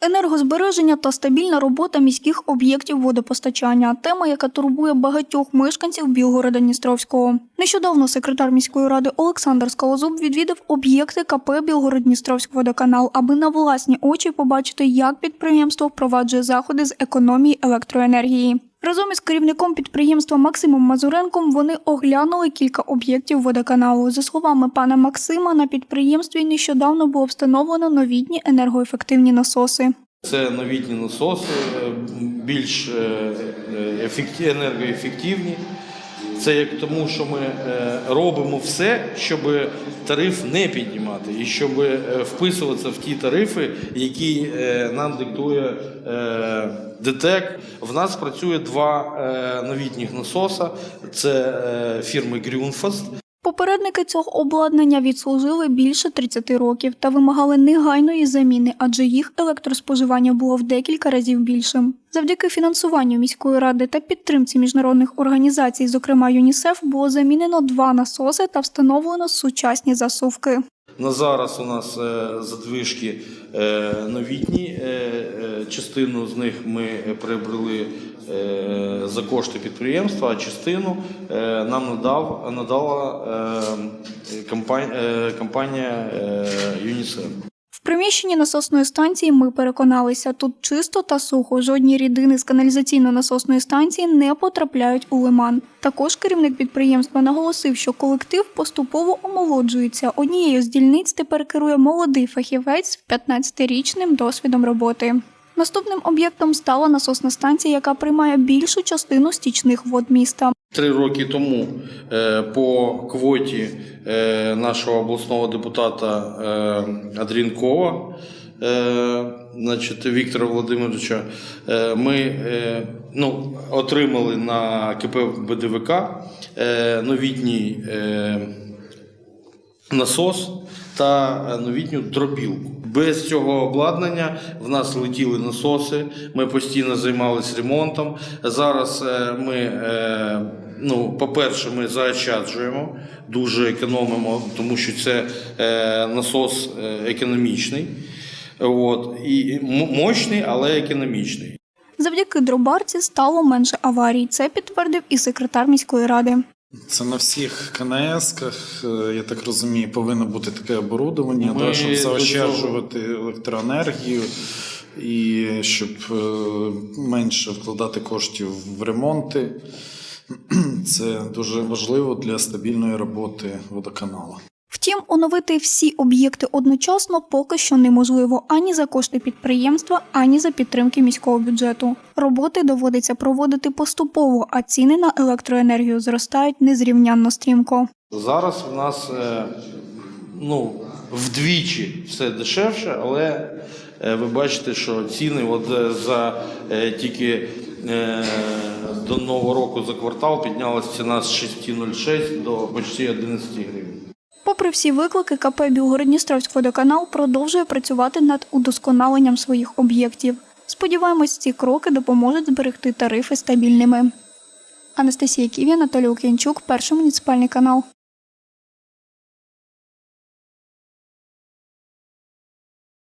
Енергозбереження та стабільна робота міських об'єктів водопостачання тема, яка турбує багатьох мешканців Білгорода Дністровського. Нещодавно секретар міської ради Олександр Скалозуб відвідав об'єкти КП Білгород-Дністровський водоканал, аби на власні очі побачити, як підприємство впроваджує заходи з економії електроенергії. Разом із керівником підприємства Максимом Мазуренком вони оглянули кілька об'єктів водоканалу. За словами пана Максима, на підприємстві нещодавно було встановлено новітні енергоефективні насоси. Це новітні насоси, е, більш е, е, енергоефективні. Це як тому, що ми е, робимо все, щоб тариф не піднімати і щоб е, вписуватися в ті тарифи, які е, нам диктує ДТЕК. В нас працює два новітніх насоса. Це фірми Grünfast. Попередники цього обладнання відслужили більше 30 років та вимагали негайної заміни, адже їх електроспоживання було в декілька разів більшим. Завдяки фінансуванню міської ради та підтримці міжнародних організацій, зокрема ЮНІСЕФ, було замінено два насоси та встановлено сучасні засувки. На зараз у нас е, задвижки е, новітні. е, Частину з них ми приобрели за кошти підприємства, а частину нам надав, надала компанія, ЮНІСЕФ. Приміщенні насосної станції ми переконалися, тут чисто та сухо. Жодні рідини з каналізаційно-насосної станції не потрапляють у лиман. Також керівник підприємства наголосив, що колектив поступово омолоджується. Однією з дільниць тепер керує молодий фахівець з 15-річним досвідом роботи. Наступним об'єктом стала насосна станція, яка приймає більшу частину стічних вод міста. Три роки тому е, по квоті е, нашого обласного депутата е, Адрінкова, значить, Віктора Володимировича, ми ну, отримали на КП БДВК новітній насос та новітню дробілку. Без цього обладнання в нас летіли насоси. Ми постійно займалися ремонтом. Зараз ми, ну, по-перше, ми заощаджуємо, дуже економимо, тому що це е, насос е, економічний. От, і мощний, але економічний. Завдяки дробарці стало менше аварій. Це підтвердив і секретар міської ради. Це на всіх КНС-ках, е, я так розумію, повинно бути таке оборудовання, Ми да, щоб заощаджувати електроенергію і щоб менше вкладати коштів в ремонти. Це дуже важливо для стабільної роботи водоканалу. Втім, оновити всі об'єкти одночасно поки що неможливо ані за кошти підприємства, ані за підтримки міського бюджету. Роботи доводиться проводити поступово, а ціни на електроенергію зростають незрівнянно стрімко. Зараз в нас е, ну, вдвічі все дешевше, але е, ви бачите, що ціни от е, за тільки до Нового року за квартал піднялася ціна з 6,06 до почти 11 гривень. Попри всі виклики, КП Білгородністровський водоканал продовжує працювати над удосконаленням своїх об'єктів. Сподіваємось, ці кроки допоможуть зберегти тарифи стабільними. Анастасія Ківі, Анатолій Укінчук, перший муніципальний канал.